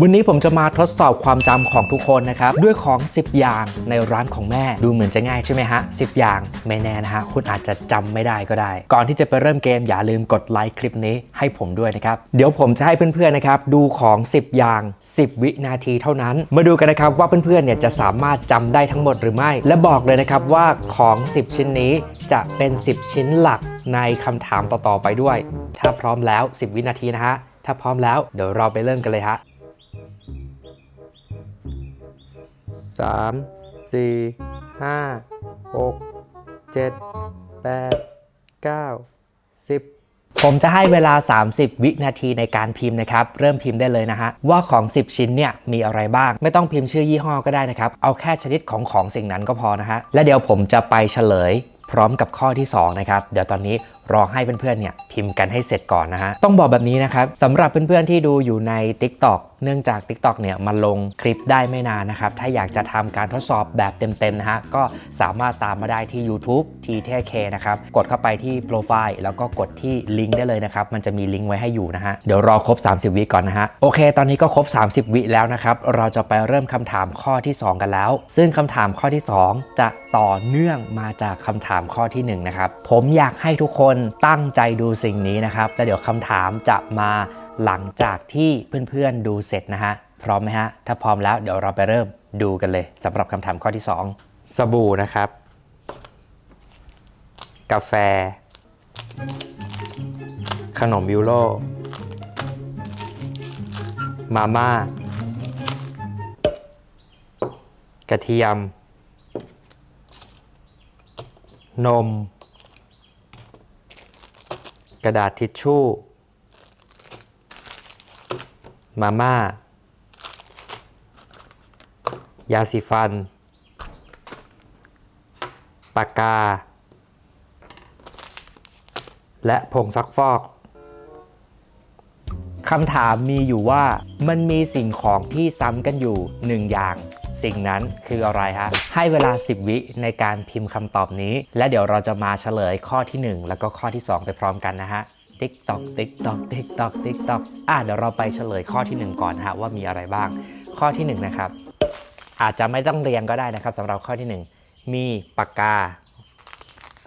วันนี้ผมจะมาทดสอบความจำของทุกคนนะครับ ด้วยของ 10 อย่างในร้านของแม่ ดูเหมือนจะง่ายใช่ไหมฮะ10อย่างไม่แน่นะฮะคุณอาจจะจำไม่ได้ก็ได้ ก่อนที่จะไปเริ่มเกมอย่าลืมกดไลค์คลิปนี้ให้ผมด้วยนะครับ เดี๋ยวผมจะให้เพื่อนๆนะครับดูของ 10 อย่าง 10 วินาทีเท่านั้น มาดูกันนะครับว่าเพื่อนๆเนี่ยจะสามารถจำได้ทั้งหมดหรือไม่ และบอกเลยนะครับว่าของ 10 ชิ้นนี้จะเป็น 10 ชิ้นหลักในคำถามต่อๆไปด้วย ถ้าพร้อมแล้ว 10 วินาทีนะฮะถ้าพร้อมแล้วเดี๋ยวเราไปเริ่มกันเลยฮะ สามสี่ห้าหกเจ็ดแปดเก้าสิบผมจะให้เวลา 30 วินาทีในการพิมพ์นะครับ เริ่มพิมพ์ได้เลยนะฮะ ว่าของ 10 ชิ้นเนี่ยมีอะไรบ้าง ไม่ต้องพิมพ์ชื่อยี่ห้อก็ได้นะครับ เอาแค่ชนิดของของสิ่งนั้นก็พอนะฮะ และเดี๋ยวผมจะไปเฉลย พร้อมกับข้อที่2นะครับเดี๋ยวตอนนี้รอให้เพื่อนๆเนี่ยพิมพ์กันให้เสร็จก่อนนะฮะต้องบอกแบบนี้นะครับสำหรับเพื่อนๆที่ดูอยู่ใน TikTok เนื่องจาก TikTok เนี่ยมันลงคลิปได้ไม่นานนะครับถ้าอยากจะทำการทดสอบแบบเต็มๆนะฮะก็สามารถตามมาได้ที่ YouTube t t k นะครับกดเข้าไปที่โปรไฟล์แล้วก็กดที่ลิงก์ได้เลยนะครับมันจะมีลิงก์ไว้ให้อยู่นะฮะเดี๋ยวรอครบ 30 วิก่อนนะฮะโอเค ตอนนี้ก็ครบ 30 วิแล้วนะครับเราจะไปเริ่มคำถามข้อที่ 2 กันแล้ว ซึ่งคำถามข้อที่ 2 จะ ต่อเนื่องมาจากคำถามข้อที่1นนะครับ ผมอยากให้ทุกคนตั้งใจดูสิ่งนี้นะครับ แล้วเดี๋ยวคำถามจะมาหลังจากที่เพื่อนๆดูเสร็จนะฮะ พร้อมไหมฮะ ถ้าพร้อมแล้วเดี๋ยวเราไปเริ่มดูกันเลยสำหรับคำถามข้อที่ 2 สบู่นะครับ กาแฟ ขนมยูโรมาม่ากระเทียม นม กระดาษทิชชู่ มาม่า ยาสีฟัน ปากกา และผงซักฟอกคำถามมีอยู่ว่ามันมีสิ่งของที่ซ้ำกันอยู่หนึ่งอย่าง สิ่งนั้นคืออะไรฮะ ให้เวลา 10 วิในการพิมพ์คำตอบนี้ และเดี๋ยวเราจะมาเฉลยข้อที่ 1 แล้วก็ข้อที่ 2 ไปพร้อมกันนะฮะติ๊กตอกติ๊กตอกติ๊กตอกติ๊กตอกอะเดี๋ยวเราไปเฉลยข้อที่ 1 ก่อนฮะว่ามีอะไรบ้าง ข้อที่ 1 นะครับ อาจจะไม่ต้องเรียงก็ได้นะครับสำหรับข้อที่ 1 มีปากกา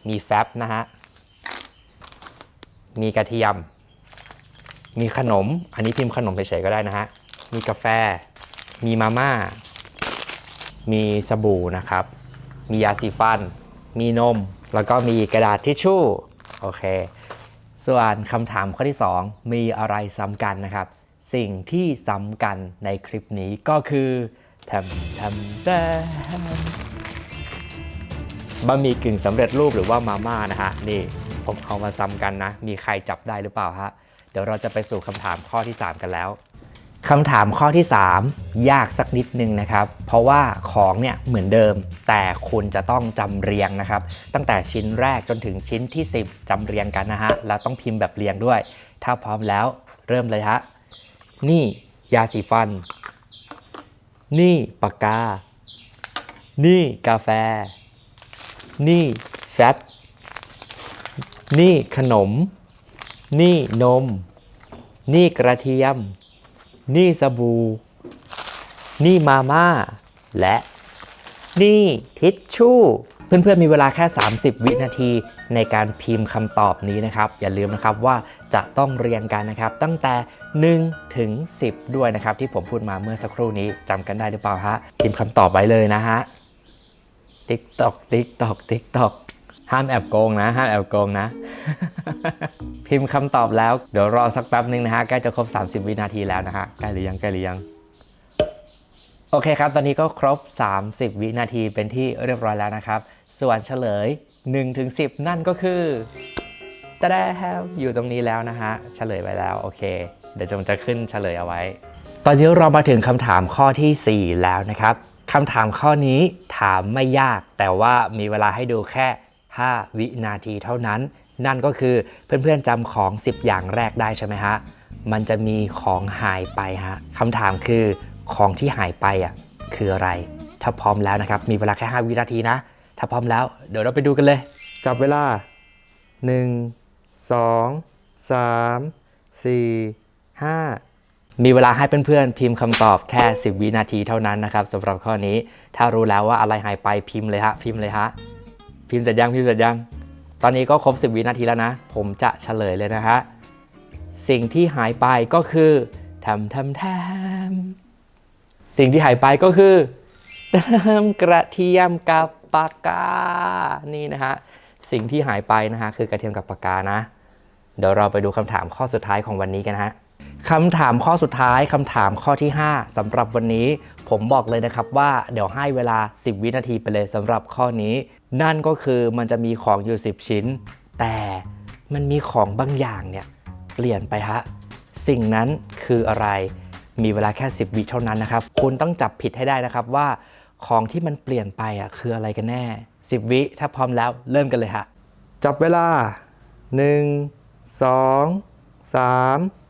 มีแฟบนะฮะ มีกระเทียม มีขนม อันนี้พิมพ์ขนมเฉยๆก็ได้นะฮะ มีกาแฟ มีมาม่า มีสบู่นะครับ มียาสีฟัน มีนม แล้วก็มีกระดาษทิชชู่ โอเค ส่วนคำถามข้อที่ 2 มีอะไรซ้ำกันนะครับ สิ่งที่ซ้ำกันในคลิปนี้ก็คือทำทำแต่บะหมี่กึ่งสำเร็จรูปหรือว่ามาม่านะฮะ นี่ผมเอามาซ้ำกันนะ มีใครจับได้หรือเปล่าฮะ เดี๋ยวเราจะไปสู่คำถามข้อที่ 3 กันแล้ว คำถามข้อที่ 3 ยากสักนิดนึงนะครับ เพราะว่าของเนี่ยเหมือนเดิม แต่คุณจะต้องจำเรียงนะครับ ตั้งแต่ชิ้นแรกจนถึงชิ้นที่ 10จำเรียงกันนะฮะ แล้วต้องพิมพ์แบบเรียงด้วย ถ้าพร้อมแล้วเริ่มเลยฮะ นี่ยาสีฟัน นี่ปากกา นี่กาแฟ นี่แฟต นี่ขนม นี่นม นี่กระเทียม นี่สบู่ นี่มาม่า และนี่ทิชชู่ เพื่อนๆมีเวลาแค่ 30 วินาทีในการพิมพ์คำตอบนี้นะครับ อย่าลืมนะครับว่าจะต้องเรียงกันนะครับ ตั้งแต่ 1 ถึง 10 ด้วยนะครับ ที่ผมพูดมาเมื่อสักครู่นี้จำกันได้หรือเปล่าฮะพิมพ์คำตอบไว้เลยนะฮะติ๊กตอกติ๊กตอกติ๊กตอก ห้ามแอบโกงนะ ห้ามแอบโกงนะ พิมพ์คำตอบแล้ว เดี๋ยวรอสักแป๊บนึงนะฮะ ใกล้จะครบ 30 วินาทีแล้วนะฮะ ใกล้หรือยัง ใกล้หรือยัง โอเคครับ ตอนนี้ก็ครบ 30 วินาทีเป็นที่เรียบร้อยแล้วนะครับ ส่วนเฉลย1ถึง10 นั่นก็คือจะได้อยู่ตรงนี้แล้วนะฮะ เฉลยไปแล้ว โอเค เดี๋ยวจงจะขึ้นเฉลยเอาไว้ ตอนนี้เรามาถึงคำถามข้อทีสี่4 แล้วนะครับคำถามข้อนี้ถามไม่ยาก แต่ว่ามีเวลาให้ดูแค่ 5 วินาทีเท่านั้น นั่นก็คือเพื่อนๆจำของ 10 อย่างแรกได้ใช่ไหมฮะ มันจะมีของหายไปฮะคำถามคือของที่หายไปอะคืออะไร ถ้าพร้อมแล้วนะครับ มีเวลาแค่ 5 วินาทีนะ ถ้าพร้อมแล้วเดี๋ยวเราไปดูกันเลย จับเวลา 1 2 3 4 5มีเวลาให้เพื่อนๆพิมพ์คำตอบแค่ 10 วินาทีเท่านั้นนะครับสำหรับข้อนี้ ถ้ารู้แล้วว่าอะไรหายไปพิมพ์เลยฮะพิมพ์เลยฮะ พิมพ์เสร็จยังพิมพ์เสร็จยัง ตอนนี้ก็ครบ 10 วินาทีแล้วนะ ผมจะเฉลยเลยนะฮะ สิ่งที่หายไปก็คือทำทำแทำสิ่งที่หายไปก็คือเติมกระเทียมกับปากกา นี่นะฮะ สิ่งที่หายไปนะฮะคือกระเทียมกับปากกานะ เดี๋ยวเราไปดูคำถามข้อสุดท้ายของวันนี้กันฮะ คำถามข้อสุดท้ายคำถามข้อที่ 5สำหรับวันนี้ ผมบอกเลยนะครับว่าเดี๋ยวให้เวลา 10 วินาทีไปเลยสำหรับข้อนี้ นั่นก็คือมันจะมีของอยู่ 10 ชิ้น แต่มันมีของบางอย่างเนี่ยเปลี่ยนไปฮะสิ่งนั้นคืออะไร มีเวลาแค่ 10 วิเท่านั้นนะครับ คุณต้องจับผิดให้ได้นะครับว่าของที่มันเปลี่ยนไปอะคืออะไรกันแน่ 10 วิถ้าพร้อมแล้วเริ่มกันเลยฮะจับเวลา 1 2 3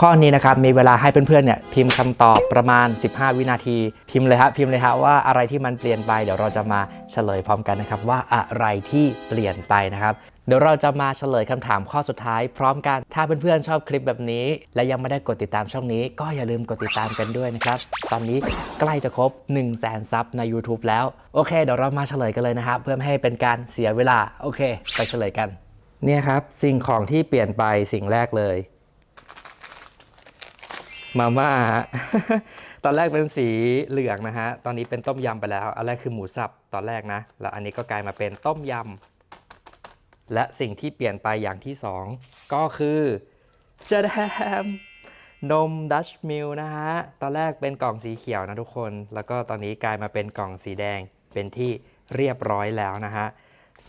ข้อนี้นะครับมีเวลาให้เพื่อนๆเนี่ยพิมพ์คำตอบประมาณ 15 วินาที พิมพ์เลยฮะพิมพ์เลยฮะว่าอะไรที่มันเปลี่ยนไป เดี๋ยวเราจะมาเฉลยพร้อมกันนะครับว่าอะไรที่เปลี่ยนไปนะครับเดี๋ยวเราจะมาเฉลยคำถามข้อสุดท้าย พร้อมกัน ถ้าเพื่อนๆชอบคลิปแบบนี้ และยังไม่ได้กดติดตามช่องนี้ ก็อย่าลืมกดติดตามกันด้วยนะครับ ตอนนี้ใกล้จะครบ 1 0 0 0 0แสนซับใน YouTube แล้ว โอเค เดี๋ยวเรามาเฉลยกันเลยนะครับ เพื่อไม่ให้เป็นการเสียเวลา โอเค ไปเฉลยกัน เนี่ยครับ สิ่งของที่เปลี่ยนไปสิ่งแรกเลย มาม่า ตอนแรกเป็นสีเหลืองนะฮะ ตอนนี้เป็นต้มยำไปแล้ว อันแรกคือหมูสับตอนแรกนะ แล้วอันนี้ก็กลายมาเป็นต้มยำ และสิ่งที่เปลี่ยนไปอย่างที่สองก็คือจะแดมนมดัชมิลนะฮะ ตอนแรกเป็นกล่องสีเขียวนะทุกคน แล้วก็ตอนนี้กลายมาเป็นกล่องสีแดง เป็นที่เรียบร้อยแล้วนะฮะ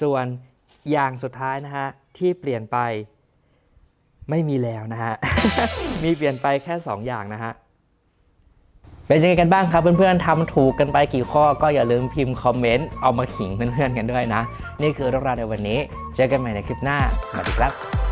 ส่วนอย่างสุดท้ายนะฮะที่เปลี่ยนไป ไม่มีแล้วนะฮะ มีเปลี่ยนไปแค่ 2 อย่างนะฮะ เป็นยังไงกันบ้างครับเพื่อนๆทำถูกกันไปกี่ข้อก็อย่าลืมพิมพ์คอมเมนต์เอามาขิงเพื่อนๆกันด้วยนะ นี่คือเรื่องราวในวันนี้ เจอกันใหม่ในคลิปหน้า สวัสดีครับ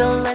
ๆพ